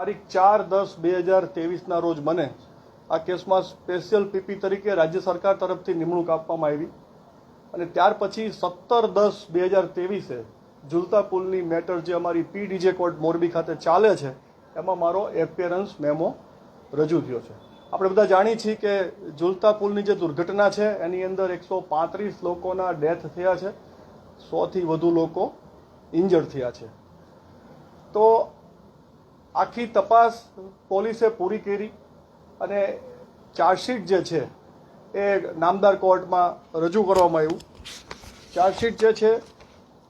તારીખ ચાર દસ બે હજાર તેવીસના રોજ મને આ કેસમાં સ્પેશિયલ પીપી તરીકે રાજ્ય સરકાર તરફથી નિમણૂક આપવામાં આવી. અને ત્યાર પછી સત્તર દસ બે હજાર તેવીસે ઝુલતા પુલની મેટર જે અમારી પી ડીજે કોર્ટ મોરબી ખાતે ચાલે છે, એમાં મારો એપિયરન્સ મેમો રજૂ થયો છે. આપણે બધા જાણીએ છીએ કે ઝુલતા પુલની જે દુર્ઘટના છે, એની અંદર એકસો પાંત્રીસ લોકોના ડેથ થયા છે સોથી વધુ લોકો ઇન્જર્ડ થયા છે. તો આખી તપાસ પોલીસે પૂરી કરી અને ચાર્જશીટ જે છે એ નામદાર કોર્ટમાં રજૂ કરવામાં આવ્યું. ચાર્જશીટ જે છે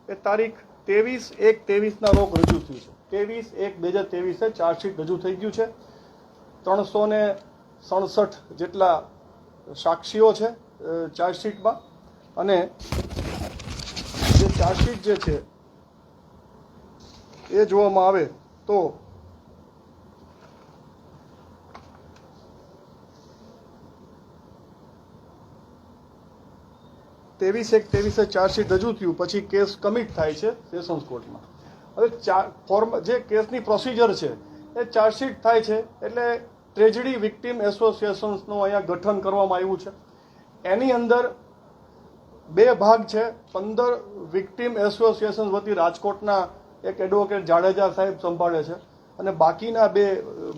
એ તારીખ ત્રેવીસ એક ત્રેવીસના રોગ રજૂ થયું છે. ત્રેવીસ એક બે હજાર ત્રેવીસે ચાર્જશીટ રજૂ થઈ ગયું છે. ત્રણસો ને સડસઠ જેટલા સાક્ષીઓ છે ચાર્જશીટમાં. અને જે ચાર્જશીટ જે છે એ જોવામાં આવે તો ત્રેવીસ એક, ત્રેવીસે ચાર્જશીટ રજૂ થયું. પછી કેસ કમિટ થાય છે સેશન્સ કોર્ટમાં. હવે ચાર ફોર્મ જે કેસની પ્રોસિજર છે, એ ચાર્જશીટ થાય છે, એટલે ટ્રેજડી વિક્ટિમ એસોસિએશન્સનું અહીંયા ગઠન કરવામાં આવ્યું છે. એની અંદર બે ભાગ છે. પંદર વિક્ટિમ એસોસિએશન વતી રાજકોટના એક એડવોકેટ જાડેજા સાહેબ સંભાળે છે. અને બાકીના બે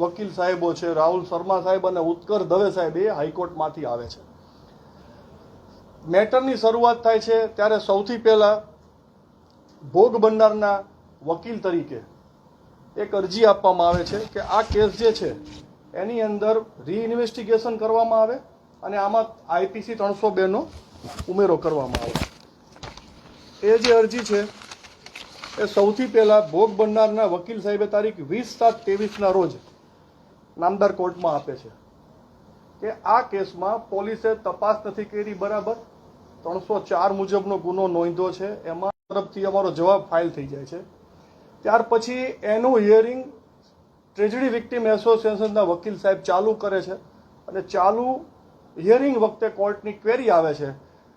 વકીલ સાહેબો છે, રાહુલ શર્મા સાહેબ અને ઉત્કર દવે સાહેબ એ હાઈકોર્ટમાંથી આવે છે. મેટરની શરૂઆત થાય છે ત્યારે સૌથી પહેલાં ભોગ બનનારના વકીલ તરીકે એક અરજી આપવામાં આવે છે કે આ કેસ જે છે, એની અંદર રીઇન્વેસ્ટિગેશન કરવામાં આવે અને આમાં આઈપીસી ત્રણસો બેનો ઉમેરો કરવામાં આવે. એ જે અરજી છે, એ સૌથી પહેલાં ભોગ બનનારના વકીલ સાહેબે તારીખ વીસ સાત ત્રેવીસના રોજ નામદાર કોર્ટમાં આપે છે કે આ કેસમાં પોલીસે તપાસ નથી કરી, બરાબર? ત્રણસો ચાર મુજબનો ગુનો નોંધ્યો છે. એમાં તરફથી અમારો જવાબ ફાઇલ થઈ જાય છે. ત્યાર પછી એનું હિયરિંગ ટ્રેજડી વિક્ટિમ એસોસિએશનના વકીલ સાહેબ ચાલુ કરે છે અને ચાલુ હિયરિંગ વખતે કોર્ટની ક્વેરી આવે છે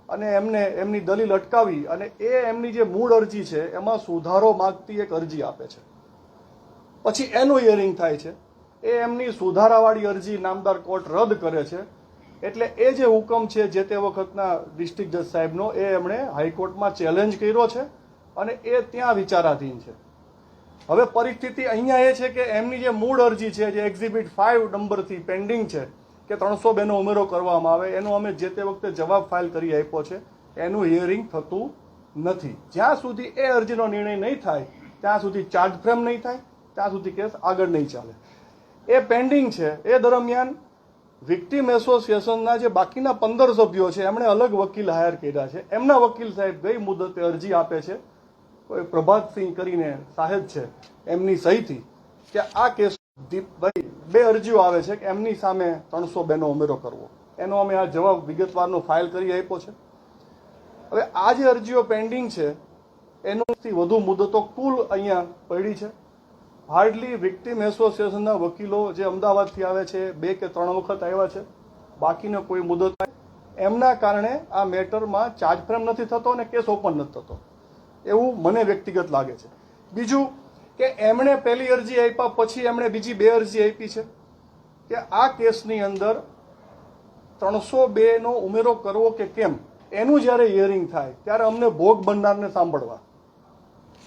અને એમને એમની દલીલ અટકાવી અને એ એમની જે મૂળ અરજી છે એમાં સુધારો માગતી એક અરજી આપે છે. પછી એનું હિયરિંગ થાય છે. એ એમની સુધારાવાળી અરજી નામદાર કોર્ટ રદ કરે છે. એટલે એ જે હુકમ છે જે તે વખતના ડિસ્ટ્રિક્ટ જજ સાહેબનો, એ એમણે હાઈકોર્ટમાં ચેલેન્જ કર્યો છે અને એ ત્યાં વિચારાધીન છે. હવે પરિસ્થિતિ અહીંયા એ છે કે એમની જે મૂળ અરજી છે, જે એક્ઝિબિટ ફાઇવ નંબરથી પેન્ડિંગ છે, કે ત્રણસો બેનો ઉમેરો કરવામાં આવે, એનો અમે જે તે વખતે જવાબ ફાઇલ કરી આપ્યો છે, એનું હિયરિંગ થતું નથી. જ્યાં સુધી એ અરજીનો નિર્ણય નહીં થાય, ત્યાં સુધી ચાર્જ ફ્રેમ નહીં થાય, ત્યાં સુધી કેસ આગળ નહીં ચાલે. એ પેન્ડિંગ છે, એ દરમિયાન વિક્ટિમ એસોસિએશનના જે બાકીના પંદર સભ્યો છે, એમણે અલગ વકીલ હાયર કર્યા છે. એમના વકીલ સાહેબ ગઈ મુદતે અરજી આપે છે. કોઈ પ્રભાતસિંહ કરીને સાહેબ છે, એમની સહીથી કે આ કેસ દીપભાઈ, બે અરજીઓ આવે છે કે એમની સામે ત્રણસો બેનો ઉમેરો કરવો. એનો અમે આ જવાબ વિગતવારનો ફાઇલ કરી આપ્યો છે. હવે આ જે અરજીઓ પેન્ડિંગ છે એનોથી વધુ મુદતો કુલ અહીંયા પડી છે. હાર્ડલી વિક્ટિમ એસોસિએશનના વકીલો જે અમદાવાદથી આવે છે, બે કે ત્રણ વખત આવ્યા છે, બાકીનો કોઈ મુદ્દો થાય. એમના કારણે આ મેટરમાં ચાર્જ ફ્રેમ નથી થતો અને કેસ ઓપન નથી થતો. એવું મને વ્યક્તિગત લાગે છે. બીજું કે એમણે પહેલી અરજી આપ્યા પછી એમણે બીજી બે અરજી આપી છે કે આ કેસની અંદર ત્રણસો બેનો ઉમેરો કરવો કે કેમ? એનું જ્યારે હિયરિંગ થાય, ત્યારે અમને ભોગ બનનારને સાંભળવા.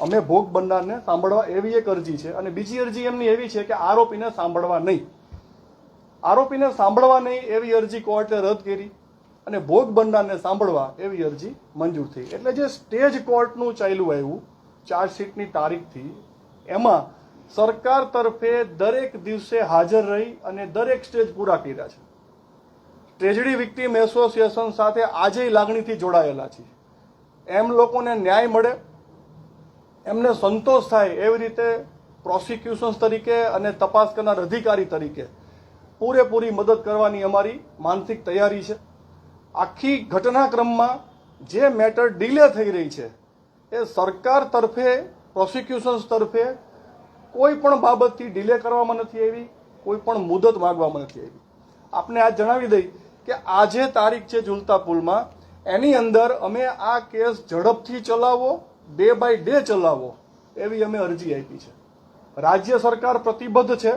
અમે ભોગ બનનારને સાંભળવા એવી એક અરજી છે અને બીજી અરજી એમની એવી છે કે આરોપીને સાંભળવા નહીં. આરોપીને સાંભળવા નહીં એવી અરજી કોર્ટે રદ કરી અને ભોગ બનનારને સાંભળવા એવી અરજી મંજૂર થઈ. એટલે જે સ્ટેજ કોર્ટનું ચાલ્યું આવ્યું, ચાર્જશીટની તારીખથી, એમાં સરકાર તરફે દરેક દિવસે હાજર રહી અને દરેક સ્ટેજ પૂરા કર્યા છે. ટ્રેજડી વિક્ટીમ એસોસિએશન સાથે આજે લાગણીથી જોડાયેલા છે. એમ લોકોને ન્યાય મળે એમને સંતોષ થાય એવી રીતે પ્રોસિક્યુશન્સ તરીકે અને તપાસ કરનાર અધિકારી તરીકે પૂરેપૂરી મદદ કરવાની અમારી માનસિક તૈયારી છે. આખી ઘટનાક્રમમાં જે મેટર ડીલે થઈ રહી છે, એ સરકાર તરફે પ્રોસિક્યુશન્સ તરફે કોઈ પણ બાબતથી ડીલે કરવામાં નથી આવી, કોઈ પણ મુદત માગવામાં નથી આવી. આપને આ જણાવી દઈ કે આજે તારીખ છે ઝુલતા પુલમાં, એની અંદર અમે આ કેસ ઝડપથી ચલાવવો ડે બાય ડે ચલાવો, એવી અમે અરજી આપી છે. રાજ્ય સરકાર પ્રતિબદ્ધ છે.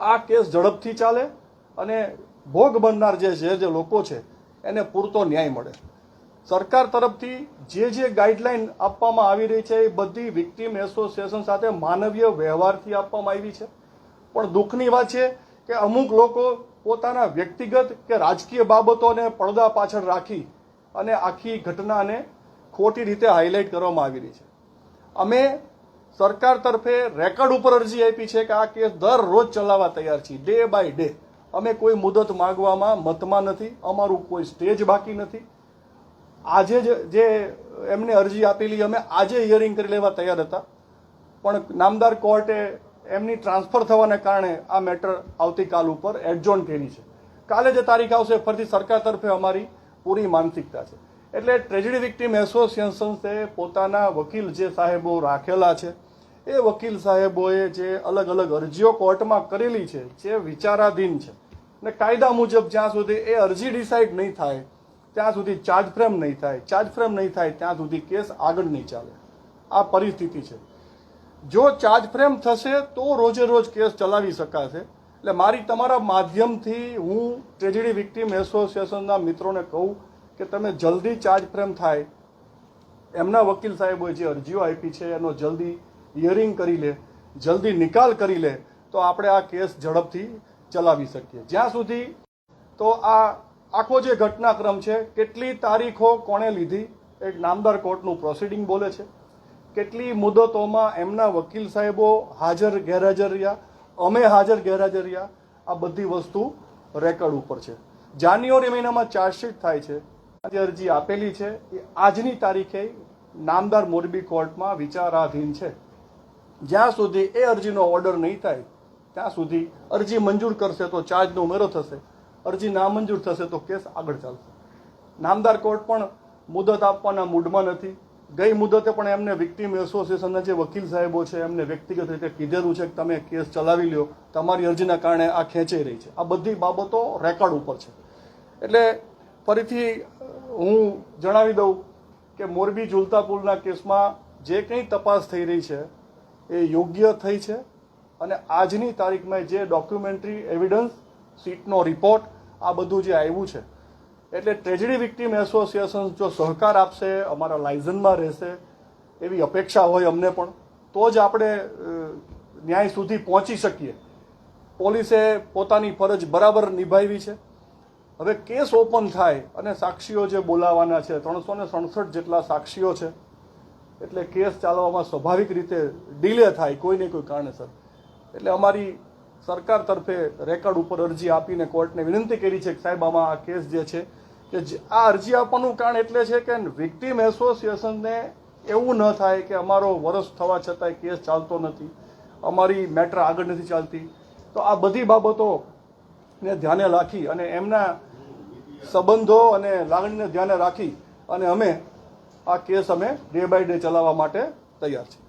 આ કેસ ઝડપથી ચાલે અને ભોગ બનનાર જે છે, જે લોકો છે, એને પૂરતો ન્યાય મળે. સરકાર તરફથી જે જે ગાઈડલાઈન આપવામાં આવી રહી છે, એ બધી વિક્ટીમ એસોસિએશન સાથે માનવીય વ્યવહારથી આપવામાં આવી છે. પણ દુઃખની વાત છે કે અમુક લોકો પોતાના વ્યક્તિગત કે રાજકીય બાબતોને પડદા પાછળ રાખી અને આખી ઘટનાને ખોટી રીતે હાઇલાઇટ કરવામાં આવી રહી છે. અમે સરકાર તરફે રેકોર્ડ ઉપર અરજી આપી છે કે આ કેસ દરરોજ ચલાવવા તૈયાર છીએ ડે બાય ડે અમે કોઈ મુદત માગવામાં મતમાં નથી, અમારું કોઈ સ્ટેજ બાકી નથી. આજે જ એમને અરજી આપેલી, અમે આજે હિયરિંગ કરી લેવા તૈયાર હતા. પણ નામદાર કોર્ટે એમની ટ્રાન્સફર થવાને કારણે આ મેટર આવતીકાલ ઉપર એડજોન કરી છે. કાલે જે તારીખ આવશે, ફરીથી સરકાર તરફે અમારી પૂરી માનસિકતા છે. એટલે ટ્રેજડી વિક્ટીમ એસોસિએશન્સે પોતાના વકીલ જે સાહેબો રાખેલા છે, એ વકીલ સાહેબોએ જે અલગ અલગ અરજીઓ કોર્ટમાં કરેલી છે, જે વિચારાધીન છે. ને કાયદા મુજબ જ્યાં સુધી એ અરજી ડિસાઇડ નહીં થાય, ત્યાં સુધી ચાર્જ ફ્રેમ નહીં થાય ચાર્જ ફ્રેમ નહીં થાય, ત્યાં સુધી કેસ આગળ નહીં ચાલે. આ પરિસ્થિતિ છે. જો ચાર્જ ફ્રેમ થશે, તો રોજે રોજ કેસ ચલાવી શકાશે. એટલે મારી તમારા માધ્યમથી હું ટ્રેજડી વિક્ટીમ એસોસિએશનના મિત્રોને કહું કે તમે જલ્દી ચાર્જ ફ્રેમ થાય. એમના વકીલ સાહેબોએ જે અરજીઓ આપી છે, એનો જલ્દી હિયરિંગ કરી લે, જલ્દી નિકાલ કરી લે, તો આપણે આ કેસ ઝડપથી ચલાવી શકીએ. જ્યાં સુધી તો આ આખો જે ઘટનાક્રમ છે, કેટલી તારીખો કોણે લીધી, એક નામદાર કોર્ટનું પ્રોસિડિંગ બોલે છે. કેટલી મુદતોમાં એમના વકીલ સાહેબો હાજર ગેરહાજર રહ્યા, અમે હાજર ગેરહાજર રહ્યા, આ બધી વસ્તુ રેકોર્ડ ઉપર છે. જાન્યુઆરી મહિનામાં ચાર્જશીટ થાય છે. જે અરજી આપેલી છે. એ આજની તારીખે નામદાર મોરબી કોર્ટમાં વિચારાધીન છે. જ્યાં સુધી એ અરજીનો ઓર્ડર નહીં થાય, ત્યાં સુધી અરજી મંજૂર કરશે તો ચાર્જનો ઉમેરો થશે. અરજી નામંજૂર થશે તો કેસ આગળ ચાલશે. નામદાર કોર્ટ પણ મુદત આપવાના મૂડમાં નથી. ગઈ મુદતે પણ એમને વિક્ટીમ એસોસિએશનના જે વકીલ સાહેબો છે, એમને વ્યક્તિગત રીતે કીધેલું છે કે તમે કેસ ચલાવી લ્યો. તમારી અરજીના કારણે આ ખેંચાઈ રહી છે. આ બધી બાબતો રેકોર્ડ ઉપર છે. એટલે ફરીથી હું જણાવી દઉં કે મોરબી ઝુલતા પુલના કેસમાં જે કંઈ તપાસ થઈ રહી છે, એ યોગ્ય થઈ છે અને આજની તારીખમાં જે ડોક્યુમેન્ટરી એવિડન્સ સીટનો રિપોર્ટ આ બધું જે આવ્યું છે. એટલે ટ્રેજડી વિક્ટીમ એસોસિએશન જો સહકાર આપશે, અમારા લાયઝનમાં રહેશે, એવી અપેક્ષા હોય અમને પણ, તો જ આપણે ન્યાય સુધી પહોંચી શકીએ. પોલીસે પોતાની ફરજ બરાબર નિભાવી છે. હવે કેસ ઓપન થાય અને સાક્ષીઓ જે બોલાવાના છે, ત્રણસો ને સડસઠ જેટલા સાક્ષીઓ છે, એટલે કેસ ચાલવામાં સ્વાભાવિક રીતે ડીલે થાય કોઈ ને કોઈ કારણેસર. એટલે અમારી સરકાર તરફે રેકોર્ડ ઉપર અરજી આપીને કોર્ટને વિનંતી કરી છે કે સાહેબ, આમાં આ કેસ જે છે કે આ અરજી આપવાનું કારણ એટલે છે કે વિક્ટીમ એસોસિએશનને એવું ન થાય કે અમારો વરસ થવા છતાંય કેસ ચાલતો નથી, અમારી મેટર આગળ નથી ચાલતી. તો આ બધી બાબતોને ધ્યાને રાખી અને એમના સંબંધો અને લાગણીને ધ્યાને રાખી અને અમે આ કેસ અમે ડે બાય ડે ચલાવવા માટે તૈયાર છીએ.